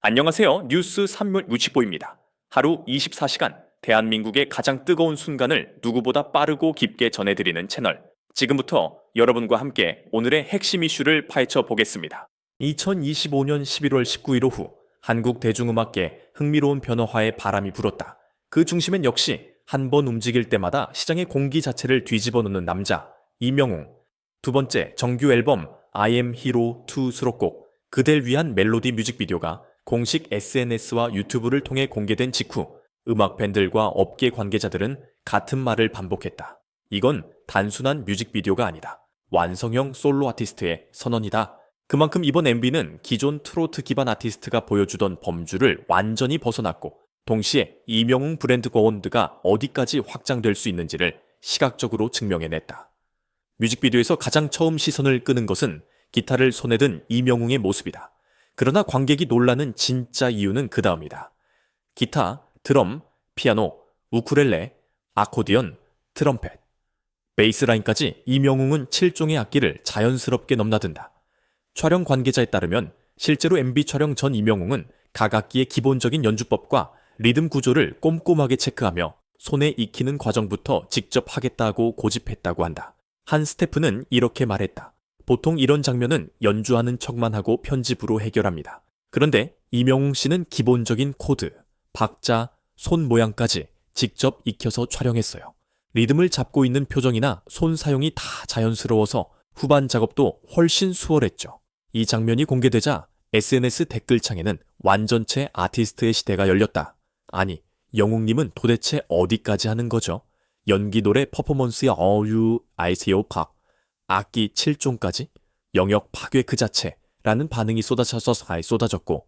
안녕하세요. 뉴스 365입니다. 하루 24시간 대한민국의 가장 뜨거운 순간을 누구보다 빠르고 깊게 전해드리는 채널. 지금부터 여러분과 함께 오늘의 핵심 이슈를 파헤쳐 보겠습니다. 2025년 11월 19일 오후 한국 대중음악계 흥미로운 변화화의 바람이 불었다. 그 중심엔 역시 한 번 움직일 때마다 시장의 공기 자체를 뒤집어 놓는 남자 이명웅. 두 번째 정규 앨범 I am Hero 2 수록곡 그댈 위한 멜로디 뮤직비디오가 공식 SNS와 유튜브를 통해 공개된 직후 음악 팬들과 업계 관계자들은 같은 말을 반복했다. 이건 단순한 뮤직비디오가 아니다. 완성형 솔로 아티스트의 선언이다. 그만큼 이번 MV는 기존 트로트 기반 아티스트가 보여주던 범주를 완전히 벗어났고 동시에 이명웅 브랜드 고원드가 어디까지 확장될 수 있는지를 시각적으로 증명해냈다. 뮤직비디오에서 가장 처음 시선을 끄는 것은 기타를 손에 든 이명웅의 모습이다. 그러나 관객이 놀라는 진짜 이유는 그 다음이다. 기타, 드럼, 피아노, 우쿠렐레, 아코디언, 트럼펫, 베이스라인까지 이명웅은 7종의 악기를 자연스럽게 넘나든다. 촬영 관계자에 따르면 실제로 MB 촬영 전 이명웅은 각 악기의 기본적인 연주법과 리듬 구조를 꼼꼼하게 체크하며 손에 익히는 과정부터 직접 하겠다고 고집했다고 한다. 한 스태프는 이렇게 말했다. 보통 이런 장면은 연주하는 척만 하고 편집으로 해결합니다. 그런데 이명웅 씨는 기본적인 코드, 박자, 손 모양까지 직접 익혀서 촬영했어요. 리듬을 잡고 있는 표정이나 손 사용이 다 자연스러워서 후반 작업도 훨씬 수월했죠. 이 장면이 공개되자 SNS 댓글창에는 완전체 아티스트의 시대가 열렸다. 아니, 영웅님은 도대체 어디까지 하는 거죠? 연기 노래 퍼포먼스에 어유 아이세요 팍 악기 7종까지 영역 파괴 그 자체라는 반응이 쏟아져서 잘 쏟아졌고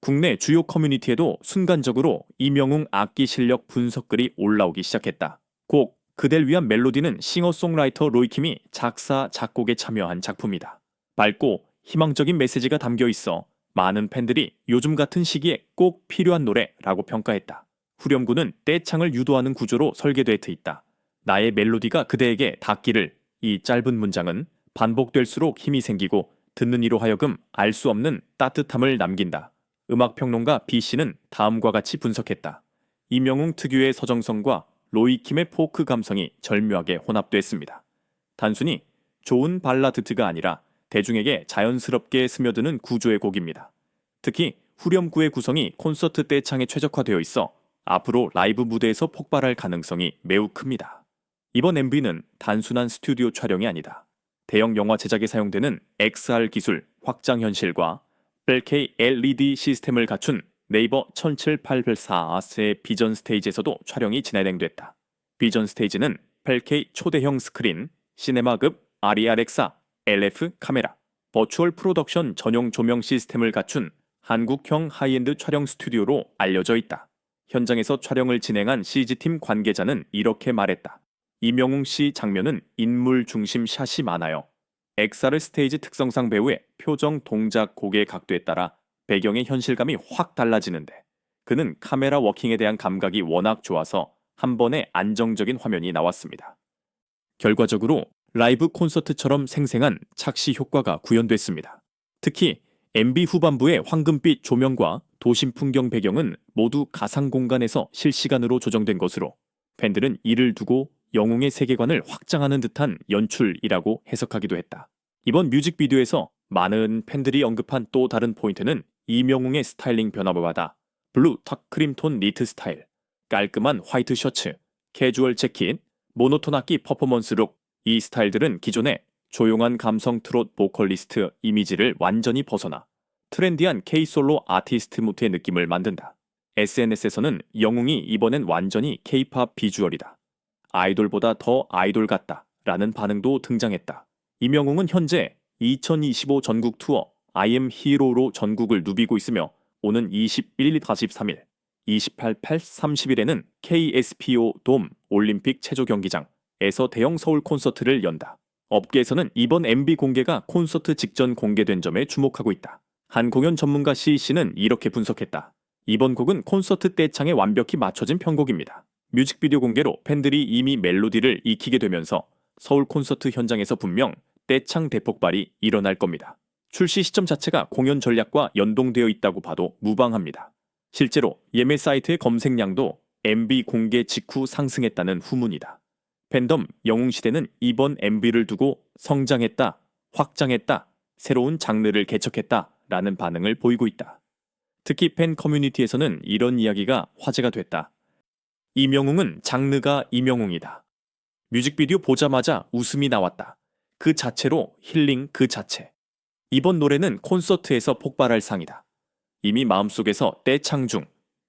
국내 주요 커뮤니티에도 순간적으로 이명웅 악기 실력 분석글이 올라오기 시작했다. 곡 그댈 위한 멜로디는 싱어송라이터 로이킴이 작사 작곡에 참여한 작품이다. 밝고 희망적인 메시지가 담겨 있어 많은 팬들이 요즘 같은 시기에 꼭 필요한 노래라고 평가했다. 후렴구는 떼창을 유도하는 구조로 설계돼 있다. 나의 멜로디가 그대에게 닿기를 이 짧은 문장은 반복될수록 힘이 생기고 듣는 이로 하여금 알 수 없는 따뜻함을 남긴다. 음악평론가 B 씨는 다음과 같이 분석했다. 이명웅 특유의 서정성과 로이킴의 포크 감성이 절묘하게 혼합됐습니다. 단순히 좋은 발라드트가 아니라 대중에게 자연스럽게 스며드는 구조의 곡입니다. 특히 후렴구의 구성이 콘서트 떼창에 최적화되어 있어 앞으로 라이브 무대에서 폭발할 가능성이 매우 큽니다. 이번 MV는 단순한 스튜디오 촬영이 아니다. 대형 영화 제작에 사용되는 XR 기술 확장 현실과 8K LED 시스템을 갖춘 네이버 17884의 비전 스테이지에서도 촬영이 진행됐다. 비전 스테이지는 8K 초대형 스크린, 시네마급 아리아렉사, LF 카메라, 버추얼 프로덕션 전용 조명 시스템을 갖춘 한국형 하이엔드 촬영 스튜디오로 알려져 있다. 현장에서 촬영을 진행한 CG팀 관계자는 이렇게 말했다. 이명웅 씨 장면은 인물 중심 샷이 많아요. 엑사르 스테이지 특성상 배우의 표정, 동작, 고개 각도에 따라 배경의 현실감이 확 달라지는데 그는 카메라 워킹에 대한 감각이 워낙 좋아서 한 번에 안정적인 화면이 나왔습니다. 결과적으로 라이브 콘서트처럼 생생한 착시 효과가 구현됐습니다. 특히 MB 후반부의 황금빛 조명과 도심 풍경 배경은 모두 가상 공간에서 실시간으로 조정된 것으로 팬들은 이를 두고 영웅의 세계관을 확장하는 듯한 연출이라고 해석하기도 했다. 이번 뮤직비디오에서 많은 팬들이 언급한 또 다른 포인트는 이명웅의 스타일링 변화보다 블루 턱 크림톤 니트 스타일, 깔끔한 화이트 셔츠, 캐주얼 재킷, 모노톤 악기 퍼포먼스 룩, 이 스타일들은 기존의 조용한 감성 트롯 보컬리스트 이미지를 완전히 벗어나 트렌디한 K-솔로 아티스트 무트의 느낌을 만든다. SNS에서는 영웅이 이번엔 완전히 K-팝 비주얼이다. 아이돌보다 더 아이돌 같다. 라는 반응도 등장했다. 이명웅은 현재 2025 전국 투어 I am Hero로 전국을 누비고 있으며 오는 21일 43일, 28, 8, 30일에는 KSPO 돔 올림픽 체조 경기장에서 대형 서울 콘서트를 연다. 업계에서는 이번 MB 공개가 콘서트 직전 공개된 점에 주목하고 있다. 한 공연 전문가 CC는 이렇게 분석했다. 이번 곡은 콘서트 떼창에 완벽히 맞춰진 편곡입니다. 뮤직비디오 공개로 팬들이 이미 멜로디를 익히게 되면서 서울 콘서트 현장에서 분명 떼창 대폭발이 일어날 겁니다. 출시 시점 자체가 공연 전략과 연동되어 있다고 봐도 무방합니다. 실제로 예매 사이트의 검색량도 MB 공개 직후 상승했다는 후문이다. 팬덤 영웅시대는 이번 MB를 두고 성장했다, 확장했다, 새로운 장르를 개척했다 라는 반응을 보이고 있다. 특히 팬 커뮤니티에서는 이런 이야기가 화제가 됐다. 이명웅은 장르가 이명웅이다. 뮤직비디오 보자마자 웃음이 나왔다. 그 자체로 힐링 그 자체. 이번 노래는 콘서트에서 폭발할 상이다. 이미 마음속에서 떼창 중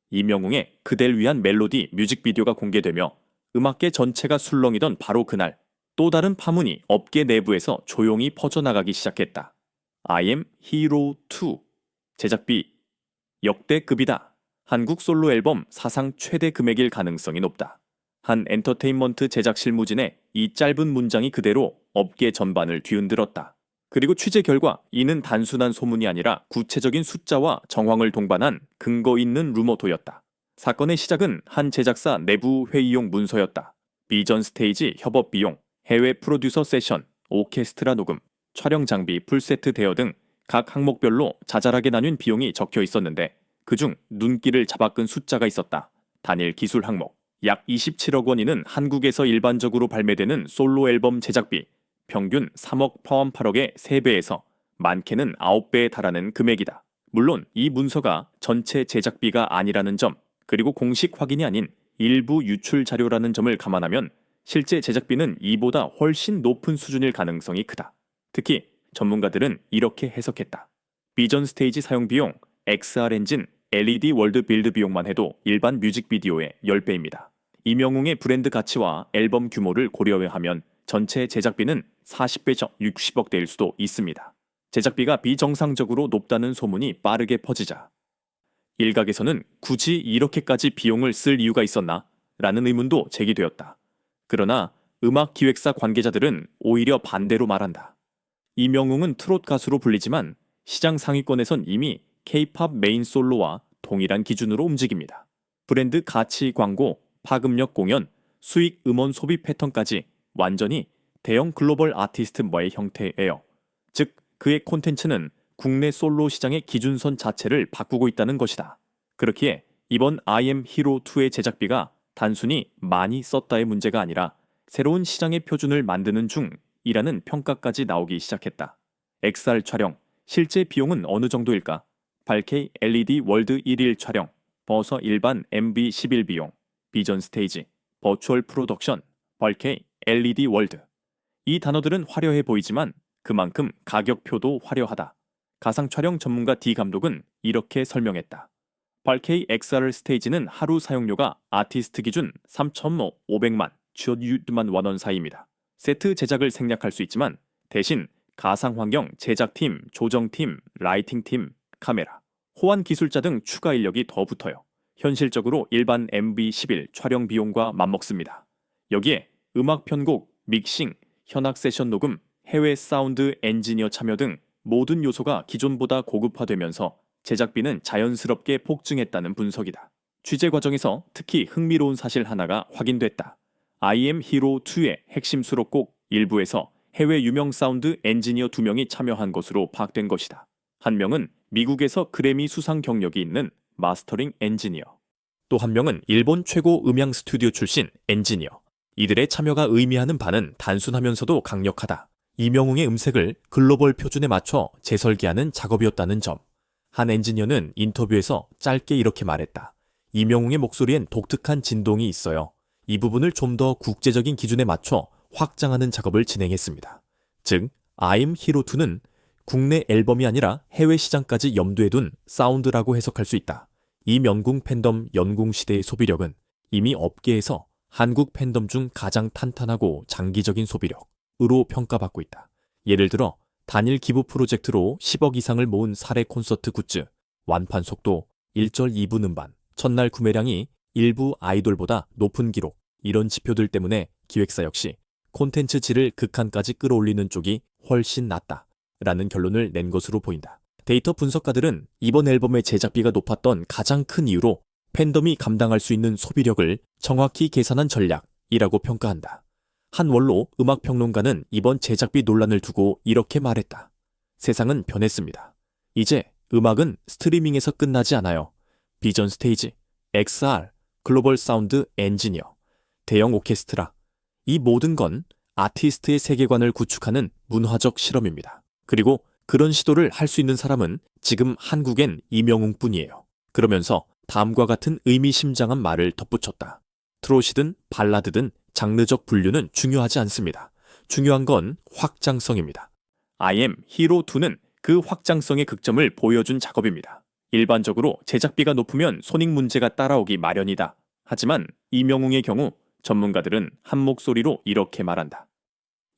이명웅의 그댈 위한 멜로디 뮤직비디오가 공개되며 음악계 전체가 술렁이던 바로 그날 또 다른 파문이 업계 내부에서 조용히 퍼져나가기 시작했다. I am Hero 2 제작비 역대급이다. 한국 솔로 앨범 사상 최대 금액일 가능성이 높다. 한 엔터테인먼트 제작 실무진의 이 짧은 문장이 그대로 업계 전반을 뒤흔들었다. 그리고 취재 결과 이는 단순한 소문이 아니라 구체적인 숫자와 정황을 동반한 근거 있는 루머토였다. 사건의 시작은 한 제작사 내부 회의용 문서였다. 비전 스테이지 협업 비용, 해외 프로듀서 세션, 오케스트라 녹음, 촬영 장비 풀세트 대여 등 각 항목별로 자잘하게 나뉜 비용이 적혀 있었는데 그중 눈길을 잡아끈 숫자가 있었다. 단일 기술 항목 약 27억 원이는 한국에서 일반적으로 발매되는 솔로 앨범 제작비 평균 3억 포함 8억의 3배에서 많게는 9배에 달하는 금액이다. 물론 이 문서가 전체 제작비가 아니라는 점 그리고 공식 확인이 아닌 일부 유출 자료라는 점을 감안하면 실제 제작비는 이보다 훨씬 높은 수준일 가능성이 크다. 특히 전문가들은 이렇게 해석했다. 비전 스테이지 사용 비용, XR 엔진, LED 월드 빌드 비용만 해도 일반 뮤직비디오의 10배입니다. 이명웅의 브랜드 가치와 앨범 규모를 고려하면 전체 제작비는 40배적 60억대일 수도 있습니다. 제작비가 비정상적으로 높다는 소문이 빠르게 퍼지자 일각에서는 굳이 이렇게까지 비용을 쓸 이유가 있었나? 라는 의문도 제기되었다. 그러나 음악 기획사 관계자들은 오히려 반대로 말한다. 이명웅은 트롯 가수로 불리지만 시장 상위권에선 이미 K-팝 메인 솔로와 동일한 기준으로 움직입니다. 브랜드 가치 광고, 파급력 공연, 수익 음원 소비 패턴까지 완전히 대형 글로벌 아티스트와의 형태예요. 즉, 그의 콘텐츠는 국내 솔로 시장의 기준선 자체를 바꾸고 있다는 것이다. 그렇기에 이번 I am Hero 2의 제작비가 단순히 많이 썼다의 문제가 아니라 새로운 시장의 표준을 만드는 중이라는 평가까지 나오기 시작했다. XR 촬영, 실제 비용은 어느 정도일까? 8K LED 월드 1일 촬영, 버서 일반 MB 11 비용, 비전 스테이지, 버추얼 프로덕션, 8K LED 월드. 이 단어들은 화려해 보이지만 그만큼 가격표도 화려하다. 가상 촬영 전문가 D 감독은 이렇게 설명했다. 8K XR 스테이지는 하루 사용료가 아티스트 기준 3,500만, 500만 원원 사이입니다. 세트 제작을 생략할 수 있지만 대신 가상 환경 제작팀, 조정팀, 라이팅팀, 카메라, 호환 기술자 등 추가 인력이 더 붙어요. 현실적으로 일반 MB11 촬영 비용과 맞먹습니다. 여기에 음악 편곡, 믹싱, 현악 세션 녹음, 해외 사운드 엔지니어 참여 등 모든 요소가 기존보다 고급화되면서 제작비는 자연스럽게 폭증했다는 분석이다. 취재 과정에서 특히 흥미로운 사실 하나가 확인됐다. I am Hero 2의 핵심 수록곡 일부에서 해외 유명 사운드 엔지니어 두 명이 참여한 것으로 파악된 것이다. 한 명은 미국에서 그래미 수상 경력이 있는 마스터링 엔지니어. 또 한 명은 일본 최고 음향 스튜디오 출신 엔지니어. 이들의 참여가 의미하는 바는 단순하면서도 강력하다. 이명웅의 음색을 글로벌 표준에 맞춰 재설계하는 작업이었다는 점. 한 엔지니어는 인터뷰에서 짧게 이렇게 말했다. 이명웅의 목소리엔 독특한 진동이 있어요. 이 부분을 좀 더 국제적인 기준에 맞춰 확장하는 작업을 진행했습니다. 즉, I'm Hero 2는 국내 앨범이 아니라 해외 시장까지 염두에 둔 사운드라고 해석할 수 있다. 이 명궁 팬덤 연궁 시대의 소비력은 이미 업계에서 한국 팬덤 중 가장 탄탄하고 장기적인 소비력으로 평가받고 있다. 예를 들어 단일 기부 프로젝트로 10억 이상을 모은 사례 콘서트 굿즈, 완판 속도, 1절 2분 음반, 첫날 구매량이 일부 아이돌보다 높은 기록, 이런 지표들 때문에 기획사 역시 콘텐츠 질을 극한까지 끌어올리는 쪽이 훨씬 낫다. 라는 결론을 낸 것으로 보인다. 데이터 분석가들은 이번 앨범의 제작비가 높았던 가장 큰 이유로 팬덤이 감당할 수 있는 소비력을 정확히 계산한 전략이라고 평가한다. 한 원로 음악평론가는 이번 제작비 논란을 두고 이렇게 말했다. 세상은 변했습니다. 이제 음악은 스트리밍에서 끝나지 않아요. 비전 스테이지, XR, 글로벌 사운드 엔지니어, 대형 오케스트라. 이 모든 건 아티스트의 세계관을 구축하는 문화적 실험입니다. 그리고 그런 시도를 할 수 있는 사람은 지금 한국엔 이명웅 뿐이에요. 그러면서 다음과 같은 의미심장한 말을 덧붙였다. 트롯이든 발라드든 장르적 분류는 중요하지 않습니다. 중요한 건 확장성입니다. I am Hero 2는 그 확장성의 극점을 보여준 작업입니다. 일반적으로 제작비가 높으면 손익 문제가 따라오기 마련이다. 하지만 이명웅의 경우 전문가들은 한 목소리로 이렇게 말한다.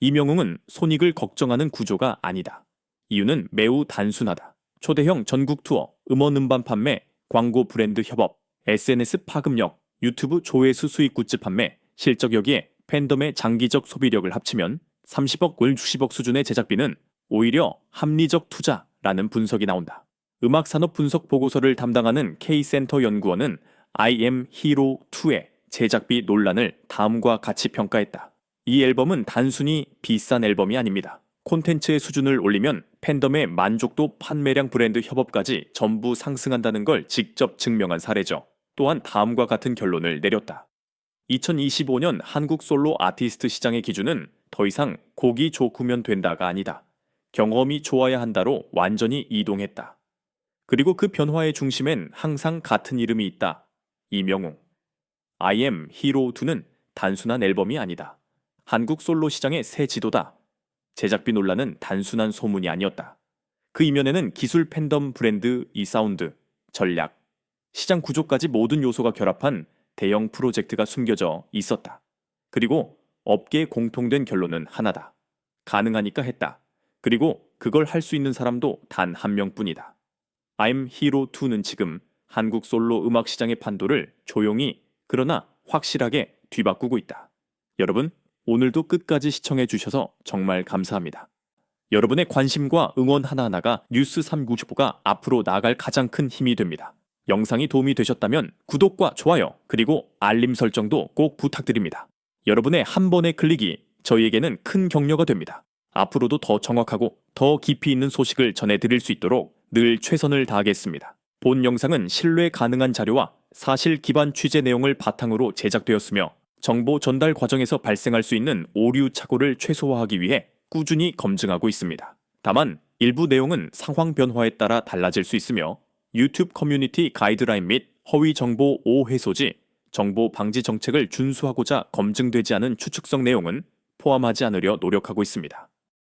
이명웅은 손익을 걱정하는 구조가 아니다. 이유는 매우 단순하다. 초대형 전국 투어, 음원 음반 판매, 광고 브랜드 협업, SNS 파급력, 유튜브 조회수 수익 굿즈 판매, 실적 여기에 팬덤의 장기적 소비력을 합치면 30억 월 60억 수준의 제작비는 오히려 합리적 투자라는 분석이 나온다. 음악 산업 분석 보고서를 담당하는 K센터 연구원은 I am Hero 2의 제작비 논란을 다음과 같이 평가했다. 이 앨범은 단순히 비싼 앨범이 아닙니다. 콘텐츠의 수준을 올리면 팬덤의 만족도 판매량 브랜드 협업까지 전부 상승한다는 걸 직접 증명한 사례죠. 또한 다음과 같은 결론을 내렸다. 2025년 한국 솔로 아티스트 시장의 기준은 더 이상 곡이 좋으면 된다가 아니다. 경험이 좋아야 한다로 완전히 이동했다. 그리고 그 변화의 중심엔 항상 같은 이름이 있다. 이명웅. I am Hero 2는 단순한 앨범이 아니다. 한국 솔로 시장의 새 지도다. 제작비 논란은 단순한 소문이 아니었다. 그 이면에는 기술 팬덤 브랜드 이 사운드, 전략, 시장 구조까지 모든 요소가 결합한 대형 프로젝트가 숨겨져 있었다. 그리고 업계의 공통된 결론은 하나다. 가능하니까 했다. 그리고 그걸 할 수 있는 사람도 단 한 명뿐이다. I'm Hero 2는 지금 한국 솔로 음악 시장의 판도를 조용히 그러나 확실하게 뒤바꾸고 있다. 여러분, 오늘도 끝까지 시청해 주셔서 정말 감사합니다. 여러분의 관심과 응원 하나하나가 뉴스 395가 앞으로 나아갈 가장 큰 힘이 됩니다. 영상이 도움이 되셨다면 구독과 좋아요 그리고 알림 설정도 꼭 부탁드립니다. 여러분의 한 번의 클릭이 저희에게는 큰 격려가 됩니다. 앞으로도 더 정확하고 더 깊이 있는 소식을 전해드릴 수 있도록 늘 최선을 다하겠습니다. 본 영상은 신뢰 가능한 자료와 사실 기반 취재 내용을 바탕으로 제작되었으며 정보 전달 과정에서 발생할 수 있는 오류 착오를 최소화하기 위해 꾸준히 검증하고 있습니다. 다만 일부 내용은 상황 변화에 따라 달라질 수 있으며 유튜브 커뮤니티 가이드라인 및 허위 정보 오해 소지, 정보 방지 정책을 준수하고자 검증되지 않은 추측성 내용은 포함하지 않으려 노력하고 있습니다.